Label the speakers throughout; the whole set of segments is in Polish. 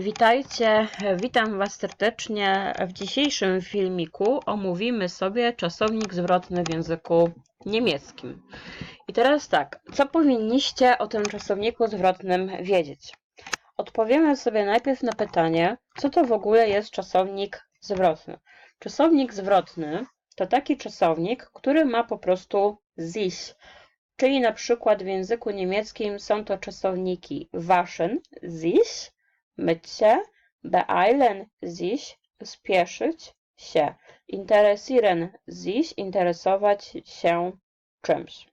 Speaker 1: Witajcie, witam Was serdecznie. W dzisiejszym filmiku omówimy sobie czasownik zwrotny w języku niemieckim. I teraz tak, co powinniście o tym czasowniku zwrotnym wiedzieć? Odpowiemy sobie najpierw na pytanie, co to w ogóle jest czasownik zwrotny. Czasownik zwrotny to taki czasownik, który ma po prostu sich, czyli na przykład w języku niemieckim są to czasowniki waschen, sich, myć się, beeilen sich, spieszyć się, interessieren sich, interesować się czymś.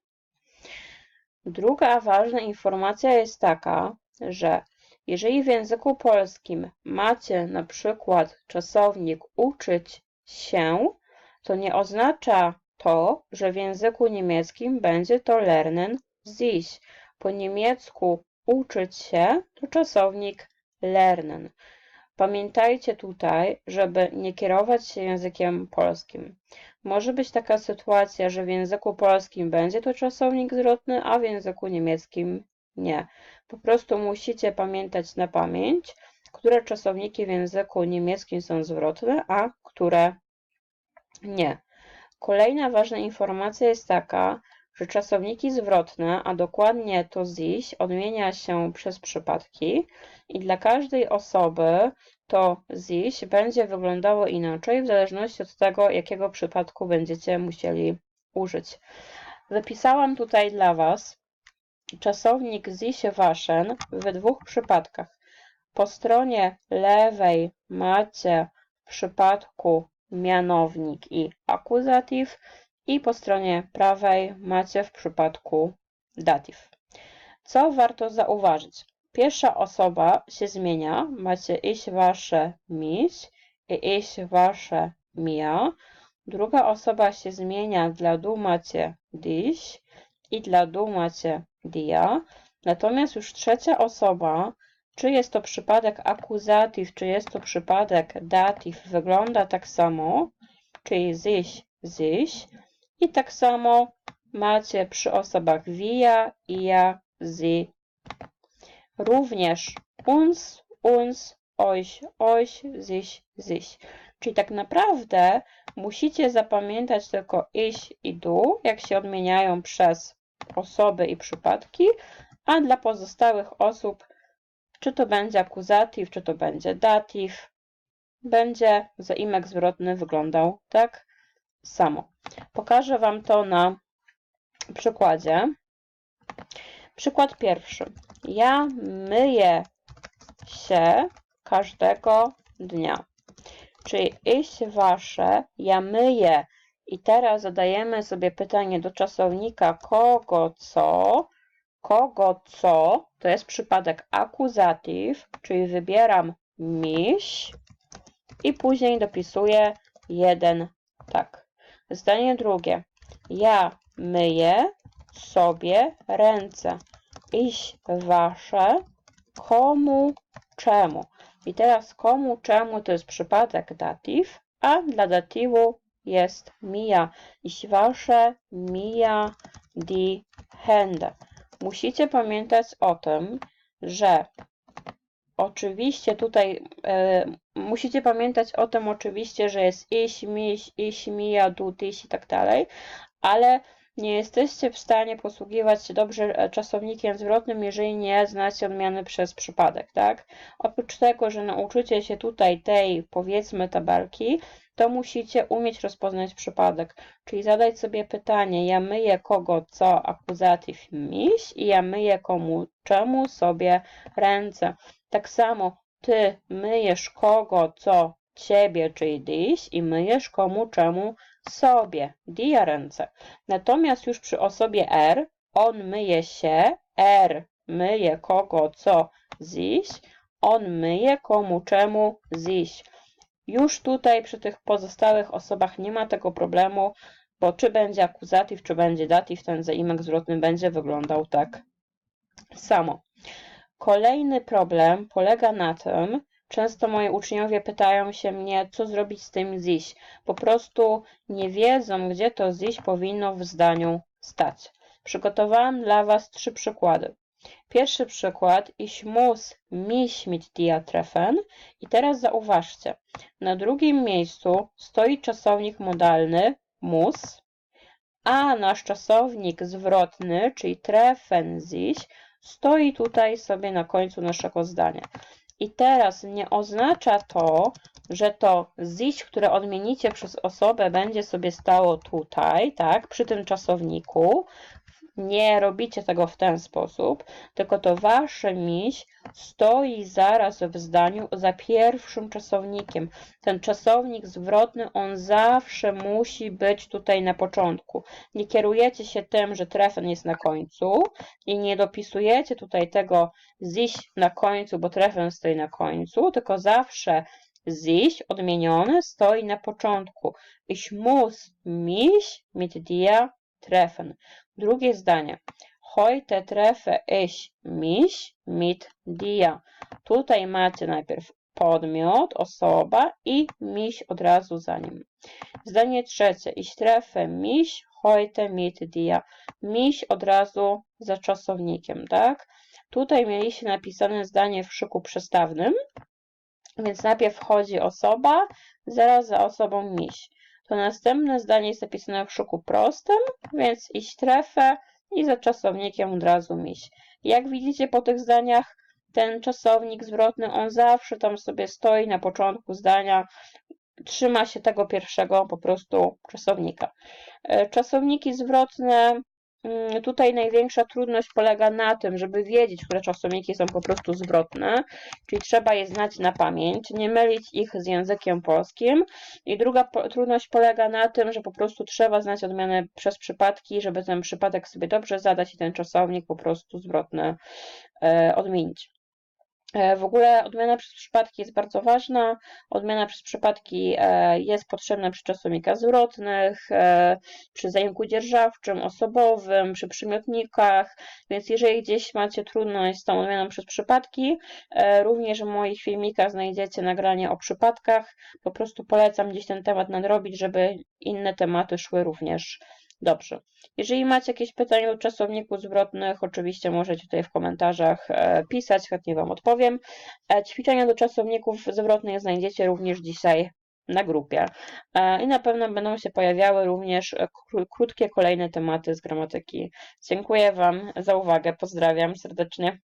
Speaker 1: Druga ważna informacja jest taka, że jeżeli w języku polskim macie na przykład czasownik uczyć się, to nie oznacza to, że w języku niemieckim będzie to lernen sich. Po niemiecku uczyć się to czasownik lernen. Pamiętajcie tutaj, żeby nie kierować się językiem polskim. Może być taka sytuacja, że w języku polskim będzie to czasownik zwrotny, a w języku niemieckim nie. Po prostu musicie pamiętać na pamięć, które czasowniki w języku niemieckim są zwrotne, a które nie. Kolejna ważna informacja jest taka, że czasowniki zwrotne, a dokładnie to ziś, odmienia się przez przypadki i dla każdej osoby to ziś będzie wyglądało inaczej w zależności od tego, jakiego przypadku będziecie musieli użyć. Wypisałam tutaj dla Was czasownik sich waschen w dwóch przypadkach. Po stronie lewej macie w przypadku mianownik i akuzatyw i po stronie prawej macie w przypadku datyw. Co warto zauważyć? Pierwsza osoba się zmienia. Macie ich, wasze, miś i ich, wasze, mia. Druga osoba się zmienia. Dla du macie dich i dla du macie dia. Natomiast już trzecia osoba, czy jest to przypadek akuzatyw, czy jest to przypadek datyw, wygląda tak samo, czyli sich, sich. I tak samo macie przy osobach wir, ihr, sie. Również uns, uns, euch, euch, sich, sich. Czyli tak naprawdę musicie zapamiętać tylko ich i du, jak się odmieniają przez osoby i przypadki, a dla pozostałych osób, czy to będzie akuzatyw, czy to będzie datyw, będzie zaimek zwrotny wyglądał tak samo. Pokażę Wam to na przykładzie. Przykład pierwszy. Ja myję się każdego dnia. Czyli iść wasze, ja myję. I teraz zadajemy sobie pytanie do czasownika kogo co. Kogo co to jest przypadek akuzatyw, czyli wybieram miś i później dopisuję jeden tak. Zdanie drugie. Ja myję sobie ręce. Iś wasze, komu, czemu. I teraz komu, czemu to jest przypadek datyw, a dla datywu jest mija. Iś wasze, mija, die Hände. Musicie pamiętać o tym, że oczywiście tutaj e, musicie pamiętać o tym oczywiście, że jest iś, miś, iś, mija, du, tyś i tak dalej, ale nie jesteście w stanie posługiwać się dobrze e, czasownikiem zwrotnym, jeżeli nie znacie odmiany przez przypadek, tak? Oprócz tego, że nauczycie się tutaj tej, powiedzmy, tabelki, to musicie umieć rozpoznać przypadek, czyli zadać sobie pytanie, ja myję kogo, co, akuzatyw, miś i ja myję komu, czemu sobie ręce. Tak samo ty myjesz kogo, co, ciebie, czyli dyś i myjesz komu, czemu, sobie, dia ręce. Natomiast już przy osobie R, on myje się, R myje kogo, co, ziś, on myje komu, czemu, ziś. Już tutaj przy tych pozostałych osobach nie ma tego problemu, bo czy będzie akuzatyw, czy będzie datyw, ten zaimek zwrotny będzie wyglądał tak samo. Kolejny problem polega na tym, często moi uczniowie pytają się mnie, co zrobić z tym ziś. Po prostu nie wiedzą, gdzie to ziś powinno w zdaniu stać. Przygotowałam dla Was trzy przykłady. Pierwszy przykład. Ich muss mich mit dir treffen. I teraz zauważcie. Na drugim miejscu stoi czasownik modalny muss, a nasz czasownik zwrotny, czyli treffen sich, stoi tutaj sobie na końcu naszego zdania. I teraz nie oznacza to, że to sich, które odmienicie przez osobę, będzie sobie stało tutaj, tak, przy tym czasowniku. Nie robicie tego w ten sposób, tylko to wasze miś stoi zaraz w zdaniu za pierwszym czasownikiem. Ten czasownik zwrotny, on zawsze musi być tutaj na początku. Nie kierujecie się tym, że trefen jest na końcu i nie dopisujecie tutaj tego sich na końcu, bo trefen stoi na końcu, tylko zawsze sich odmienione stoi na początku. Ich muss mich mit dir treffen. Drugie zdanie. Heute treffe ich mich mit dir. Tutaj macie najpierw podmiot, osoba i mich od razu za nim. Zdanie trzecie. Ich treffe mich heute mit dir. Mich od razu za czasownikiem, tak? Tutaj mieliście napisane zdanie w szyku przestawnym, więc najpierw wchodzi osoba, zaraz za osobą miś. To następne zdanie jest napisane w szuku prostym, więc iść trefę i za czasownikiem od razu miś. Jak widzicie po tych zdaniach, ten czasownik zwrotny, on zawsze tam sobie stoi na początku zdania, trzyma się tego pierwszego po prostu czasownika. E, czasowniki zwrotne tutaj największa trudność polega na tym, żeby wiedzieć, które czasowniki są po prostu zwrotne, czyli trzeba je znać na pamięć, nie mylić ich z językiem polskim. I druga po trudność polega na tym, że po prostu trzeba znać odmianę przez przypadki, żeby ten przypadek sobie dobrze zadać i ten czasownik po prostu zwrotny e, odmienić. E, w ogóle odmiana przez przypadki jest bardzo ważna. Odmiana przez przypadki e, jest potrzebna przy czasownikach zwrotnych, e, przy zajęku dzierżawczym, osobowym, przy przymiotnikach, więc jeżeli gdzieś macie trudność z tą odmianą przez przypadki, również w moich filmikach znajdziecie nagranie o przypadkach. Po prostu polecam gdzieś ten temat nadrobić, żeby inne tematy szły również Dobrze. Jeżeli macie jakieś pytania do czasowników zwrotnych, oczywiście możecie tutaj w komentarzach e, pisać, chętnie Wam odpowiem. E, ćwiczenia do czasowników zwrotnych znajdziecie również dzisiaj na grupie. E, I na pewno będą się pojawiały również krótkie kolejne tematy z gramatyki. Dziękuję Wam za uwagę, pozdrawiam serdecznie.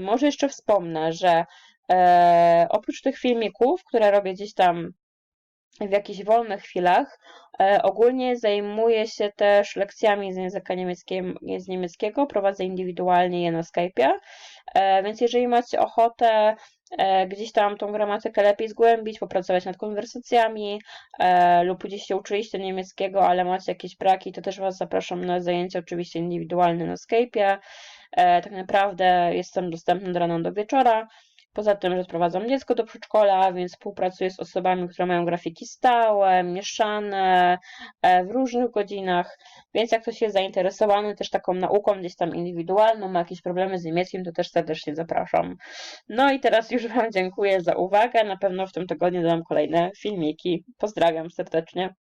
Speaker 1: Może jeszcze wspomnę, że oprócz tych filmików, które robię gdzieś tam w jakichś wolnych chwilach. E, ogólnie zajmuję się też lekcjami z języka niemieckiego, z niemieckiego, prowadzę indywidualnie je na Skype'ie, e, więc jeżeli macie ochotę e, gdzieś tam tą gramatykę lepiej zgłębić, popracować nad konwersacjami lub gdzieś się uczyliście niemieckiego, ale macie jakieś braki, to też Was zapraszam na zajęcia oczywiście indywidualne na Skype'ie. Tak naprawdę jestem dostępna do rana do wieczora. Poza tym, że sprowadzam dziecko do przedszkola, więc współpracuję z osobami, które mają grafiki stałe, mieszane, e, w różnych godzinach, więc jak ktoś jest zainteresowany też taką nauką gdzieś tam indywidualną, ma jakieś problemy z niemieckim, to też serdecznie zapraszam. No i teraz już Wam dziękuję za uwagę, na pewno w tym tygodniu dam kolejne filmiki. Pozdrawiam serdecznie.